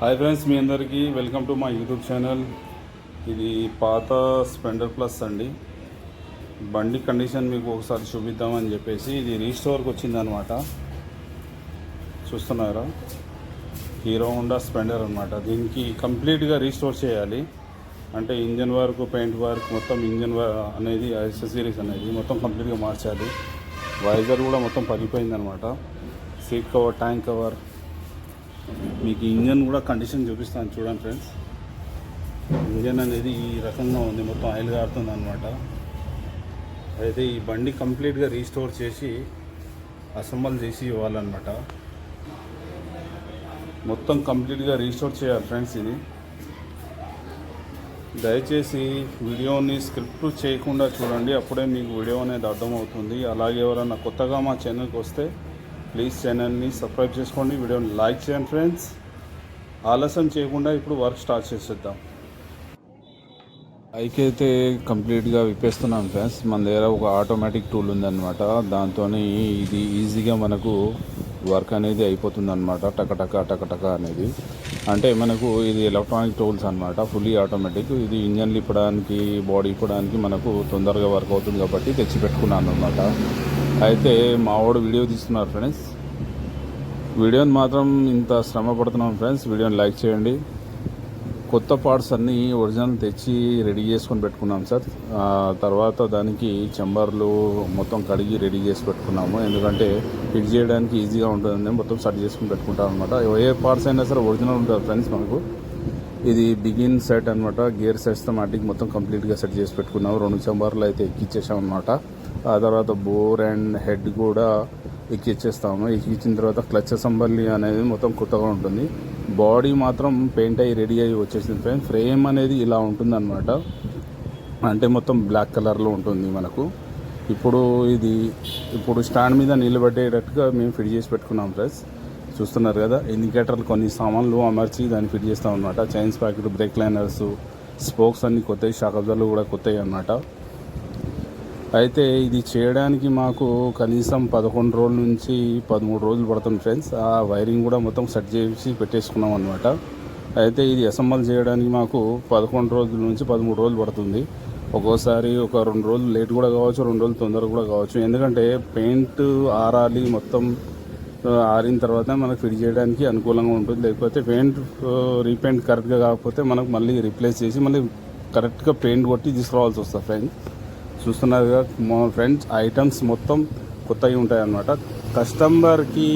Hi friends మీ అందరికీ welcome to మా యూట్యూబ్ ఛానల్. ఇది పాత స్పెండర్ ప్లస్ అండి. బండి కండిషన్ మీకు ఒకసారి చూపిద్దామని చెప్పేసి ఇది రీస్టోర్కి వచ్చిందనమాట. చూస్తున్నారా? హీరో హోండా స్పెండర్ అనమాట. దీనికి కంప్లీట్గా రీస్టోర్ చేయాలి. అంటే ఇంజన్ వర్క్ పెయింట్ వర్క్ మొత్తం ఇంజన్ అనేది యాక్సెసరీస్ అనేది మొత్తం కంప్లీట్గా మార్చాలి. వైజర్ కూడా మొత్తం పగిలిపోయిందనమాట. సీట్ కవర్ ట్యాంక్ కవర్ మీకు ఇంజన్ కూడా కండిషన్ చూపిస్తాను చూడండి ఫ్రెండ్స్. ఇంజన్ అనేది ఈ రకంగా ఉంది మొత్తం ఆయిల్ కారుతుంది అనమాట అయితే ఈ బండి కంప్లీట్గా రీస్టోర్ చేసి అసెంబల్ చేసి ఇవ్వాలన్నమాట. మొత్తం కంప్లీట్గా రీస్టోర్ చేయాలి ఫ్రెండ్స్ ఇది. దయచేసి వీడియోని స్క్రిప్ట్ చేయకుండా చూడండి అప్పుడే మీకు వీడియో అనేది అర్థమవుతుంది. అలాగే ఎవరైనా కొత్తగా మా ఛానల్కి వస్తే ప్లీజ్ ఛానల్ని సబ్స్క్రైబ్ చేసుకోండి వీడియోని లైక్ చేయండి ఫ్రెండ్స్. ఆలస్యం చేయకుండా ఇప్పుడు వర్క్ స్టార్ట్ చేసేద్దాం. బైక్ అయితే కంప్లీట్గా విప్పేస్తున్నాం ఫ్రెండ్స్. మన దగ్గర ఒక ఆటోమేటిక్ టూల్ ఉందన్నమాట. దాంతో ఇది ఈజీగా మనకు వర్క్ అనేది అయిపోతుంది అనమాట టకటక టకటక అనేది. అంటే మనకు ఇది ఎలక్ట్రానిక్ టూల్స్ అనమాట ఫుల్లీ ఆటోమేటిక్. ఇది ఇంజన్ ఇప్పడానికి బాడీ ఇప్పడానికి మనకు తొందరగా వర్క్ అవుతుంది కాబట్టి తెచ్చి పెట్టుకున్నాను అనమాట అయితే మా వాడు వీడియో తీస్తున్నారు ఫ్రెండ్స్. వీడియోని మాత్రం ఇంత శ్రమ పడుతున్నాం ఫ్రెండ్స్. వీడియోని లైక్ చేయండి. కొత్త పార్ట్స్ అన్నీ ఒరిజినల్ తెచ్చి రెడీ చేసుకొని పెట్టుకున్నాం సార్. తర్వాత దానికి చెంబర్లు మొత్తం కడిగి రెడీ చేసి పెట్టుకున్నాము. ఎందుకంటే ఫిట్ చేయడానికి ఈజీగా ఉంటుందని మొత్తం సెట్ చేసుకుని పెట్టుకుంటాం అనమాట ఏ పార్ట్స్ అయినా సరే ఒరిజినల్ ఉంటుంది ఫ్రెండ్స్ మనకు. ఇది బిగిన్ సెట్ అనమాట గేర్ సిస్టమాటిక్ మొత్తం కంప్లీట్గా సెట్ చేసి పెట్టుకున్నాము. రెండు చంబర్లు అయితే ఎక్కిచ్చేసాం అనమాట ఆ తర్వాత బోర్ అండ్ హెడ్ కూడా ఎక్కిచ్చేస్తాము. ఎక్కించిన తర్వాత క్లచ్ అసెంబ్లీ అనేది మొత్తం కొత్తగా ఉంటుంది. బాడీ మాత్రం పెయింట్ అయ్యి రెడీ అయ్యి వచ్చేసింది ఫ్రెండ్ ఫ్రేమ్ అనేది ఇలా ఉంటుంది అనమాట అంటే మొత్తం బ్లాక్ కలర్లో ఉంటుంది మనకు. ఇప్పుడు ఇది ఇప్పుడు స్టాండ్ మీద నిలబెట్టేటట్టుగా మేము ఫిట్ చేసి పెట్టుకున్నాం ఫ్రెండ్స్ చూస్తున్నారు కదా ఇండికేటర్లు కొన్ని సామాన్లు అమర్చి దాన్ని ఫిట్ చేస్తాం అనమాట chains packet brake liners spokes అన్ని కొత్తవి షాక్ అబ్జర్లు కూడా కొత్తవి అనమాట అయితే ఇది చేయడానికి మాకు కనీసం పదకొండు రోజుల నుంచి పదమూడు రోజులు పడుతుంది ఫ్రెండ్స్. ఆ వైరింగ్ కూడా మొత్తం సెట్ చేసి పెట్టేసుకున్నాం అనమాట అయితే ఇది అసెంబల్ చేయడానికి మాకు పదకొండు రోజుల నుంచి పదమూడు రోజులు పడుతుంది. ఒక్కోసారి ఒక రెండు రోజులు లేట్ కూడా కావచ్చు రెండు రోజులు తొందరగా కూడా కావచ్చు. ఎందుకంటే పెయింట్ ఆరాలి మొత్తం ఆరిన తర్వాత మనకు ఫిట్ చేయడానికి అనుకూలంగా ఉంటుంది. లేకపోతే పెయింట్ రీపెయింట్ కరెక్ట్గా కాకపోతే మనకు మళ్ళీ రీప్లేస్ చేసి మళ్ళీ కరెక్ట్గా పెయింట్ కొట్టి తీసుకురావాల్సి వస్తుంది ఫ్రెండ్స్. చూస్తున్నారుగా మా ఫ్రెండ్స్ ఐటమ్స్ మొత్తం కొత్తవి ఉంటాయి అన్నమాట కస్టమర్కి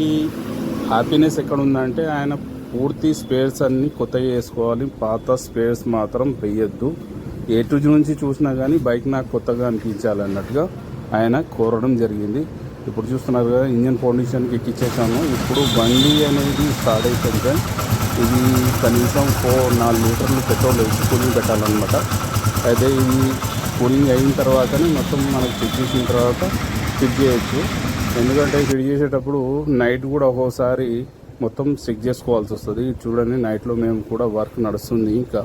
హ్యాపీనెస్ ఎక్కడ ఉందంటే ఆయన పూర్తి స్పేర్స్ అన్ని కొత్తవి వేసుకోవాలి. పాత స్పేర్స్ మాత్రం వేయొద్దు. ఏ టు నుంచి చూసినా కానీ బైక్ నాకు కొత్తగా అనిపించాలి అన్నట్టుగా ఆయన కోరడం జరిగింది. ఇప్పుడు చూస్తున్నారు కదా ఇంజన్ ఫౌండేషన్కి ఎక్కిచ్చేసాము ఇప్పుడు బండి అనేది స్టార్ట్ అయిపోయింది. ఇది కనీసం ఫోర్ నాలుగు లీటర్లు పెట్రోల్ వేసి కూలింగ్ పెట్టాలన్నమాట. అయితే ఇది కూలింగ్ అయిన తర్వాతనే మొత్తం మనకు చెక్ చేసిన తర్వాత ఫిట్ చేయొచ్చు. ఎందుకంటే ఫిట్ చేసేటప్పుడు నైట్ కూడా ఒక్కోసారి మొత్తం చెక్ చేసుకోవాల్సి వస్తుంది. చూడండి నైట్లో మేము కూడా వర్క్ నడుస్తుంది ఇంకా.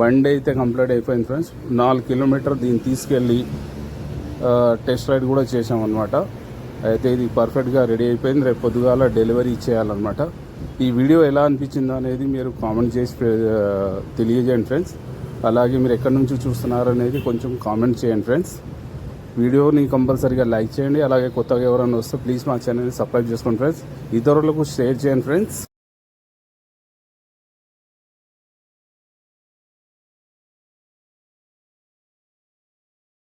బండి అయితే కంప్లీట్ అయిపోయింది ఫ్రెండ్స్ నాలుగు కిలోమీటర్ దీన్ని తీసుకెళ్ళి టెస్ట్ రైడ్ కూడా చేసామన్నమాట అయితే ఇది పర్ఫెక్ట్గా రెడీ అయిపోయింది. రేపు పొద్దుగాల డెలివరీ ఇచ్చేయాలన్నమాట. ఈ వీడియో ఎలా అనిపించిందో అనేది మీరు కామెంట్ చేసి తెలియజేయండి ఫ్రెండ్స్. అలాగే మీరు ఎక్కడి నుంచి చూస్తున్నారు అనేది కొంచెం కామెంట్ చేయండి ఫ్రెండ్స్. వీడియోని కంపల్సరీగా లైక్ చేయండి. అలాగే కొత్తగా ఎవరైనా వస్తే ప్లీజ్ మా ఛానల్ని సబ్స్క్రైబ్ చేసుకోండి ఫ్రెండ్స్. ఇతరులకు షేర్ చేయండి ఫ్రెండ్స్.